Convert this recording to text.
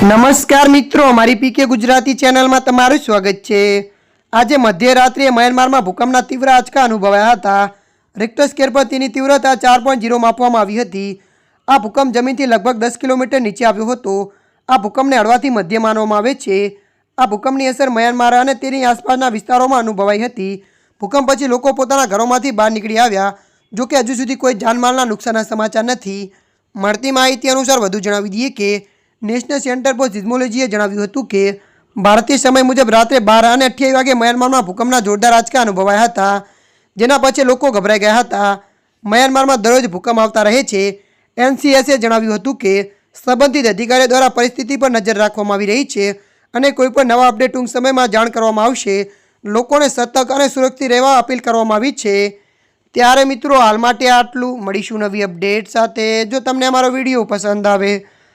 નમસ્કાર મિત્રો મારી પીકે ગુજરાતી ચેનલમાં તમારું સ્વાગત છે. આજે મધ્યરાત્રિએ મ્યાનમારમાં ભૂકંપના તીવ્ર આંચકા અનુભવાયા હતા. રિક્ટર સ્કેલ પર તેની તીવ્રતા ચાર પોઈન્ટ ઝીરો માપવામાં આવી હતી. આ ભૂકંપ જમીનથી લગભગ દસ કિલોમીટર નીચે આવ્યો હતો. આ ભૂકંપને હળવાથી મધ્ય માનવામાં આવે છે. આ ભૂકંપની અસર મ્યાનમાર અને તેની આસપાસના વિસ્તારોમાં અનુભવાઈ હતી. ભૂકંપ પછી લોકો પોતાના ઘરોમાંથી બહાર નીકળી આવ્યા, જોકે હજુ સુધી કોઈ જાનમાલના નુકસાનના સમાચાર નથી. મળતી માહિતી અનુસાર વધુ જણાવી દઈએ કે નેશનલ સેન્ટર ફોર સિઝમોલોજીએ જણાવ્યું હતું કે, ભારતીય સમય મુજબ રાત્રે બાર અને અઠ્યાવીસ વાગે મ્યાનમારમાં ભૂકંપના જોરદાર આંચકા અનુભવાયા હતા, જેના પછી લોકો ગભરાઈ ગયા હતા. મ્યાનમારમાં દરરોજ ભૂકંપ આવતા રહે છે. એનસીએસએ જણાવ્યું હતું કે, સંબંધિત અધિકારીઓ દ્વારા પરિસ્થિતિ પર નજર રાખવામાં આવી રહી છે અને કોઈપણ નવા અપડેટ ટૂંક સમયમાં જાણ કરવામાં આવશે. લોકોને સતર્ક અને સુરક્ષિત રહેવા અપીલ કરવામાં આવી છે. ત્યારે મિત્રો, હાલ માટે આટલું. મળીશું નવી અપડેટ સાથે. જો તમને અમારો વીડિયો પસંદ આવે